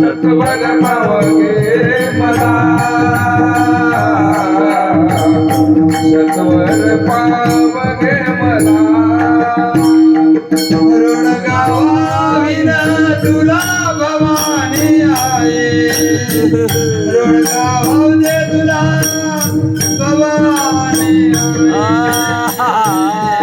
सत्वर पावगे मला सत्वर पावगे मला.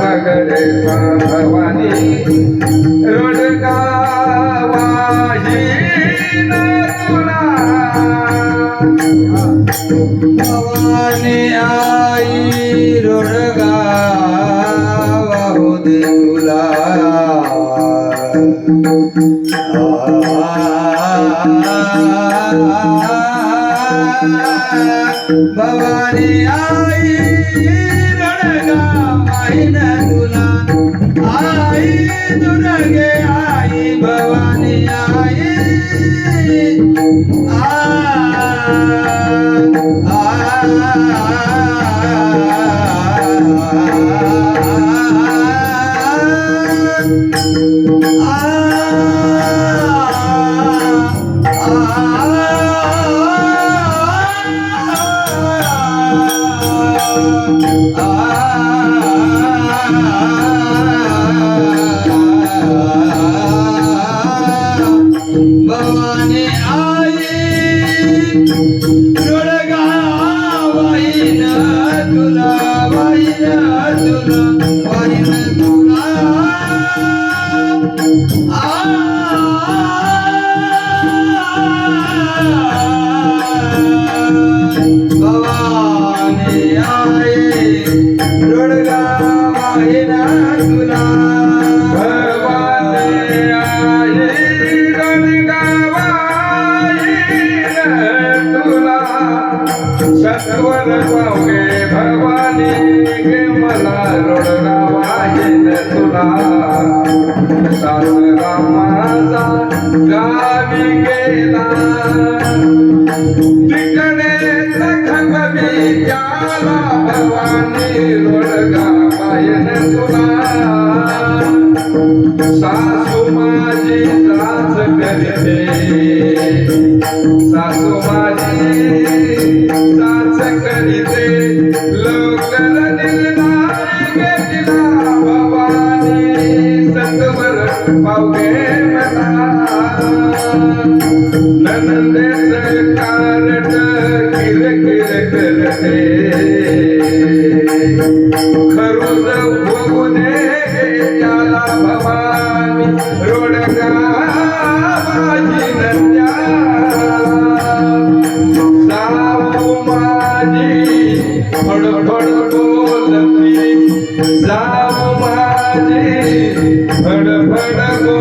भगरे रोड का वाही तुला भवानी आई रोडगा वाहू दे तुला भवानी आई रोडगा वाहिन तुला आई दुर्गे आई भवानी आई मला रोडगावाईन तुला सासरा माझा गावी गेला तिकडे सखबी जाला भवानी रोडगावाईन तुला सास सासू माझी सास करते सासू माझी सास करीते कारट किर किर करते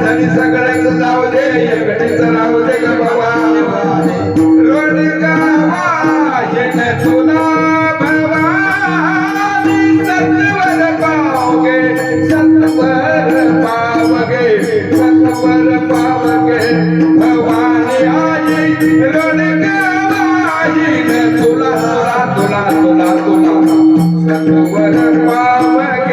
धनी सगळ्याच जाऊ दे एकटीच राहू दे ग बाबा रोड गावा येणे तुला बाबा सत्वर पावगे सत्वर पावगे सत्वर पावगे भवानी आई रोड गावा येणे तुला तुला तुला तुला सत्वर पावगे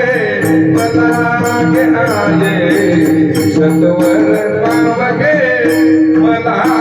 आले सत्वर पावगे मला